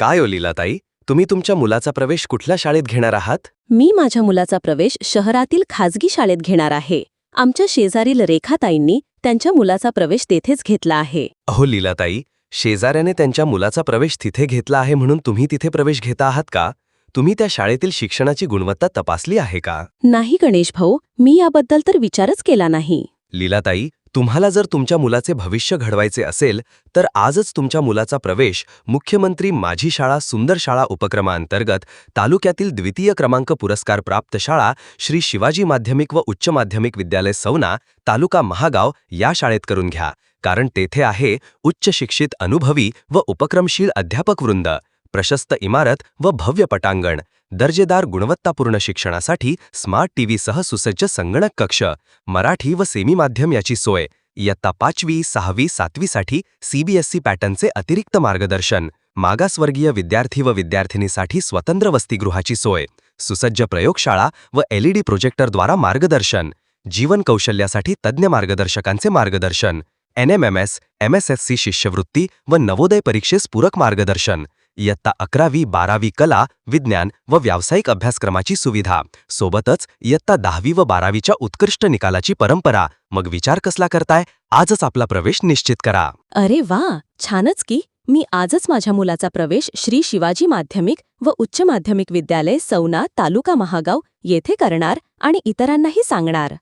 काय ओ लीलाताई? तुम्ही तुमच्या मुलाचा प्रवेश कुठल्या शाळेत घेणार आहात? मी माझ्या मुलाचा प्रवेश शहरातील खाजगी शाळेत घेणार आहे. आमच्या शेजारील रेखाताईंनी त्यांच्या मुलाचा प्रवेश तेथेच घेतला आहे. अहो लीलाताई शेजाऱ्याने त्यांच्या मुलाचा प्रवेश तिथे घेतला आहे म्हणून तुम्ही तिथे प्रवेश घेता आहात का? तुम्ही त्या शाळेतील शिक्षणाची गुणवत्ता तपासली आहे का? नाही गणेश भाऊ मी याबद्दल तर विचारच केला नाही. लीलाताई तुम्हाला जर तुमच्या मुलाचे भविष्य घडवायचे असेल तर आजच तुमच्या मुलाचा प्रवेश मुख्यमंत्री माझी शाळा सुंदर शाळा उपक्रमाअंतर्गत तालुक्यातील द्वितीय क्रमांक पुरस्कार प्राप्त शाळा श्री शिवाजी माध्यमिक व उच्च माध्यमिक विद्यालय सौना तालुका महागाव या शाळेत करून घ्या. कारण तेथे आहे उच्च शिक्षित अनुभवी व उपक्रमशील अध्यापक वृंद. प्रशस्त इमारत व भव्य पटांगण दर्जेदार गुणवत्तापूर्ण शिक्षणासाठी स्मार्ट टीव्हीसह सुसज्ज संगणक कक्ष मराठी व सेमी माध्यम याची सोय इयत्ता पाचवी सहावी सातवीसाठी सीबीएसई पॅटर्नचे अतिरिक्त मार्गदर्शन मागासवर्गीय विद्यार्थी व विद्यार्थिनीसाठी स्वतंत्र वसतिगृहाची सोय सुसज्ज प्रयोगशाळा व एलईडी प्रोजेक्टरद्वारा मार्गदर्शन जीवन कौशल्यासाठी तज्ज्ञ मार्गदर्शकांचे मार्गदर्शन एनएमएमएस एमएसएससी शिष्यवृत्ती व नवोदय परीक्षेस पूरक मार्गदर्शन इयत्ता अकरावी बारावी कला विज्ञान व व्यावसायिक अभ्यासक्रमाची सुविधा. सोबतच इयत्ता दहावी व बारावीच्या उत्कृष्ट निकालाची परंपरा. मग विचार कसला करताय? आजच आपला प्रवेश निश्चित करा. अरे वा! छानच की. मी आजच माझ्या मुलाचा प्रवेश श्री शिवाजी माध्यमिक व उच्च माध्यमिक विद्यालय सौना तालुका महागाव येथे करणार आणि इतरांनाही सांगणार.